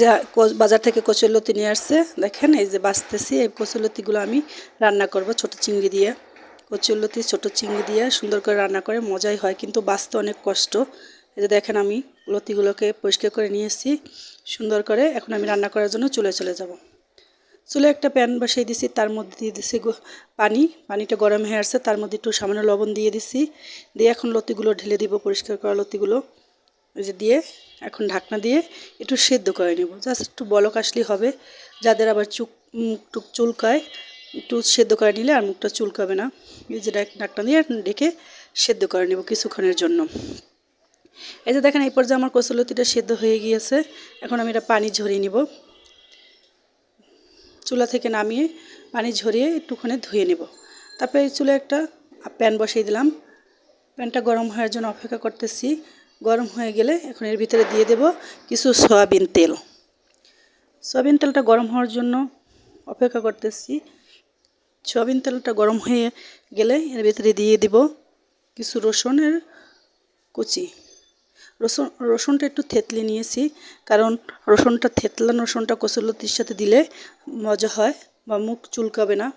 যে বাজার থেকে কচুরলতি নিয়ে আসছে, দেখেন, এই যে বাঁচতেছি, এই কচুরলতিগুলো আমি রান্না করব ছোট চিংড়ি দিয়ে। কচুরলতি ছোট চিংড়ি দিয়ে সুন্দর করে রান্না করে, মজাই হয়, কিন্তু বাঁচতে অনেক কষ্ট। এই যে দেখেন, আমি লতিগুলোকে পরিষ্কার করে নিয়ে এসেছি, সুন্দর করে এখন আমি রান্না করার জন্য চলে চলে যাব। চুলে একটা প্যান বসিয়ে দিছি, তার মধ্যে দিয়ে দিছি পানি, পানিটা গরম হয়ে আসছে, তার মধ্যে একটু সামান্য লবণ দিয়ে দিছি, দিয়ে এখন লতিগুলো ঢেলে দিব, পরিষ্কার করা লতিগুলো। ওই যে দিয়ে, এখন ঢাকনা দিয়ে একটু সেদ্ধ করে নেব। জাস্ট একটু বলক আসলেই হবে। যাদের আবার চুক টুক চুলকায়, একটু সেদ্ধ করে নিলে আর মুখটা চুলকাবে না। এই যে ঢাকনা দিয়ে ডেকে সেদ্ধ করে নেব কিছুক্ষণের জন্য। এই যে দেখেন, এই পর্যায়ে আমার কচুলতিটা সেদ্ধ হয়ে গিয়েছে। এখন আমি এটা পানি ঝরিয়ে নিব। চুলা থেকে নামিয়ে পানি ঝরিয়ে একটুখানি ধুয়ে নেব। তারপরে এই চুলে একটা প্যান বসিয়ে দিলাম। প্যানটা গরম হওয়ার জন্য অপেক্ষা করতেছি। গরম হয়ে গেলে এখন এর ভিতরে দিয়ে দেব কিছু সয়াবিন তেল। সয়াবিন তেলটা গরম হওয়ার জন্য অপেক্ষা করতেছি। সয়াবিন তেলটা গরম হয়ে গেলে এর ভিতরে দিয়ে দিব কিছু রসুনের কুচি। রসুন, রসুনটা একটু থেতলে নিয়েছি, কারণ রসুনটা থেতলানো, রসুনটা কচুলতির সাথে দিলে মজা হয় বা মুখ চুলকাবে না।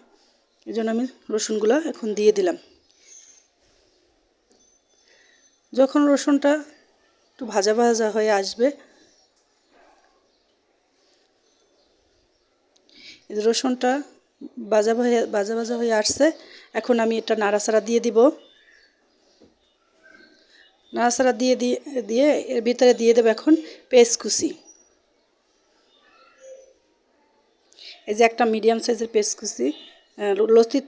এই আমি রসুনগুলো এখন দিয়ে দিলাম। যখন রসুনটা একটু ভাজা ভাজা হয়ে আসবে রসুনটা ভাজা হয়ে ভাজা ভাজা হয়ে আসছে এখন আমি এটা নাড়াচাড়া দিয়ে দিব। নাড়াচাড়া দিয়ে দিয়ে এর ভিতরে দিয়ে দেবো এখন পেস্ট কুচি। এই যে একটা মিডিয়াম সাইজের পেস্ট কুচি আহ,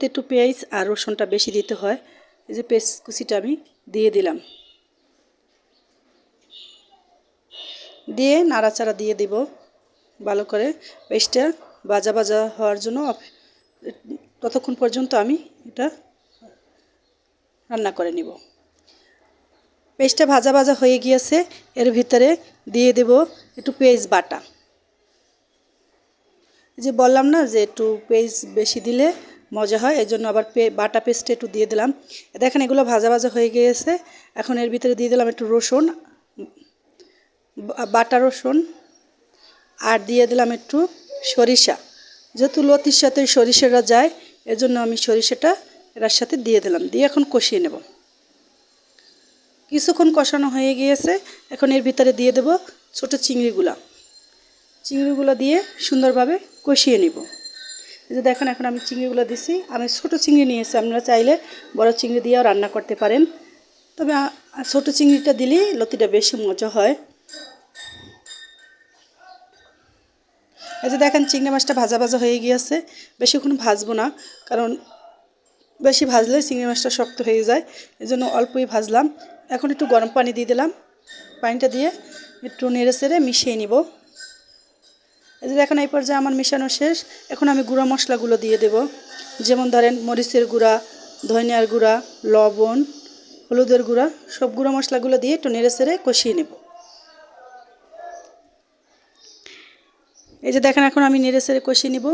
একটু পেঁয়াজ আর রসুনটা বেশি দিতে হয় এই যে পেস্ট কুচিটা আমি দিয়ে দিলাম। দিয়ে নাড়াচাড়া দিয়ে দিব ভালো করে। পেস্টটা ভাজা ভাজা হওয়ার জন্য ততক্ষণ পর্যন্ত আমি এটা রান্না করে নিব। পেস্টটা ভাজা ভাজা হয়ে গিয়েছে, এর ভিতরে দিয়ে দেব একটু পেঁয়াজ বাটা। যে বললাম না যে একটু পেঁয়াজ বেশি দিলে মজা হয় এই জন্য আবার বাটা পেস্টটা একটু দিয়ে দিলাম। দেখেন এগুলো ভাজা ভাজা হয়ে গিয়েছে, এখন এর ভিতরে দিয়ে দিলাম একটু রসুন বাটা রসুন, আর দিয়ে দিলাম একটু সরিষা। যেহেতু লতির সাথে সরিষাটা যায়, এজন্য আমি সরিষাটা এটার সাথে দিয়ে দিলাম। দিয়ে এখন কষিয়ে নেব। কিছুক্ষণ কষানো হয়ে গিয়েছে। এখন এর ভিতরে দিয়ে দেব ছোট চিংড়িগুলা। চিংড়িগুলো দিয়ে সুন্দরভাবে কষিয়ে নিব। যে দেখেন, এখন আমি চিংড়িগুলো দিছি। আমি ছোট চিংড়ি নিয়েছি। আপনারা চাইলে বড় চিংড়ি দিয়েও রান্না করতে পারেন। তবে ছোট চিংড়িটা দিলেই লতিটা বেশি মজা হয়। এই যে দেখেন চিংড়ি মাছটা ভাজা ভাজা হয়ে গিয়েছে, বেশিক্ষণ ভাজবো না, কারণ বেশি ভাজলে চিংড়ি মাছটা শক্ত হয়ে যায়, এই জন্য অল্পই ভাজলাম। এখন একটু গরম পানি দিয়ে দিলাম, পানিটা দিয়ে একটু নেড়ে চেড়ে মিশিয়ে নিব। এই যে দেখেন এই পর্যায়ে আমার মিশানো শেষ, এখন আমি গুঁড়া মশলাগুলো দিয়ে দেব। যেমন ধরেন মরিচের গুঁড়া, ধনিয়ার গুঁড়া, লবণ, হলুদের গুঁড়া, সব গুঁড়া মশলাগুলো দিয়ে একটু নেড়ে চেড়ে কষিয়ে নেব। এই যে দেখেন, এখন আমি নেড়ে চেড়ে কষিয়ে নিব।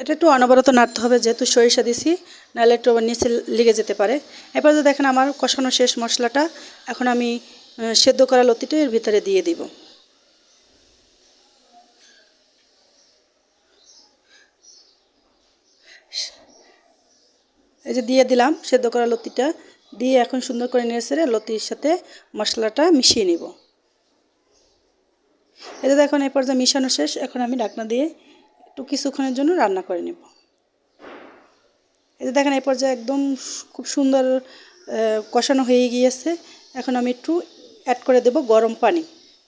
এটা একটু অনবরত নাড়তে হবে, যেহেতু সরিষা দিছি, নাহলে একটু নিচে লেগে যেতে পারে। এরপর যে দেখেন, আমার কষানো শেষ মশলাটা, এখন আমি সেদ্ধ করা লতিটা এর ভিতরে দিয়ে দিব। এই যে দিয়ে দিলাম সেদ্ধ করা লতিটা, দিয়ে এখন সুন্দর করে নেড়ে ছেড়ে লতির সাথে মশলাটা মিশিয়ে নিব। যে দেখুন, এই পর্যায়ে মিশানো শেষ। এখন আমি ঢাকনা দিয়ে একটু কিছুক্ষণের জন্য রান্না করে নেব। এই যে দেখেন, এই পর্যায়ে একদম খুব সুন্দর কষানো হয়ে গিয়েছে। এখন আমি একটু অ্যাড করে দেব গরম পানি।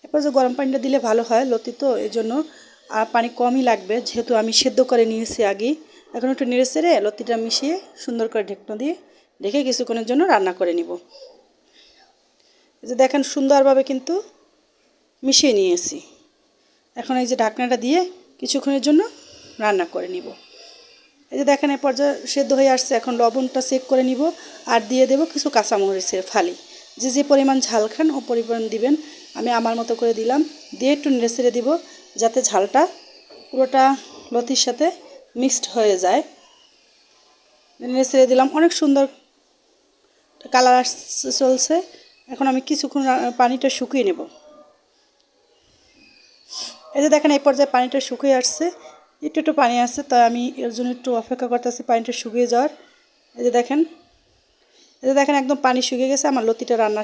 এরপর যে গরম পানিটা দিলে ভালো হয়, লতি তো, এই জন্য পানি কমই লাগবে। যেহেতু আমি সেদ্ধ করে নিয়েছি আগেই। এখন একটু নেড়ে চেড়ে লতিটা মিশিয়ে সুন্দর করে ঢেকনা দিয়ে ঢেকে কিছুক্ষণের জন্য রান্না করে নিব। এই যে দেখেন, সুন্দরভাবে কিন্তু মিশিয়ে নিয়েছি। এখন এই যে ঢাকনাটা দিয়ে কিছুক্ষণের জন্য রান্না করে নিব। এই যে দেখেন এই পর্যায়ে সেদ্ধ হয়ে আসছে, এখন লবণটা চেক করে নিব আর দিয়ে দেব কিছু কাঁচামরিচের ফালি। যে যে পরিমাণ ঝাল খান, ও পরিমাণ দিবেন। আমি আমার মতো করে দিলাম। দিয়ে একটু নেড়ে ছেড়ে দিব যাতে ঝালটা পুরোটা লতির সাথে মিক্সড হয়ে যায়। নেড়ে ছেড়ে দিলাম। অনেক সুন্দর কালার চলছে। এখন আমি কিছুক্ষণ পানিটা শুকিয়ে নেব। এই যে দেখেন, এই পর্যায়ে পানিটা শুকিয়ে আসছে। একটু একটু পানি আসছে তাই আমি এর জন্য একটু অপেক্ষা করতেছি পানিটা শুকিয়ে যাওয়ার। এই যে দেখেন, এই যে দেখেন, একদম পানি শুকিয়ে গেছে, আমার লতিটা রান্না